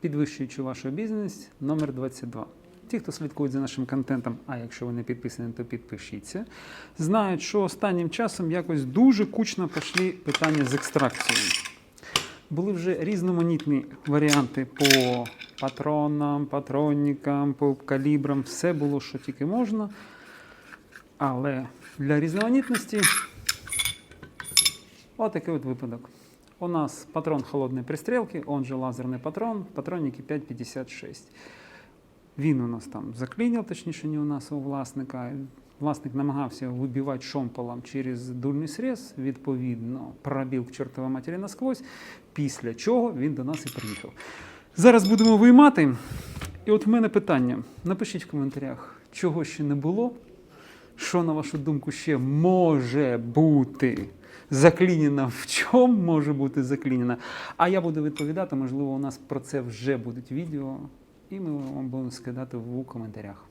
підвищуючи вашу бізнес номер 22. Ті, хто слідкують за нашим контентом, а якщо ви не підписані, то підпишіться, знають, що останнім часом якось дуже кучно пішли питання з екстракцією. Були вже різноманітні варіанти по патронам, патронникам, по калібрам, все було, що тільки можна. Але для різноманітності отакий от випадок. У нас патрон холодної пристрілки, он же лазерний патрон, патронники 5,56. Він у нас там заклиняв, точніше, не у нас, а у власника. Власник намагався вибивати шомполом через дульний срез, відповідно, пробив к чортовій матері насквозь, після чого він до нас і приїхав. Зараз будемо виймати. І от в мене питання. Напишіть в коментарях, чого ще не було, що, на вашу думку, ще може бути заклінена, в чому може бути заклінена. А я буду відповідати, можливо, у нас про це вже будуть відео, і ми вам будемо скидати в коментарях.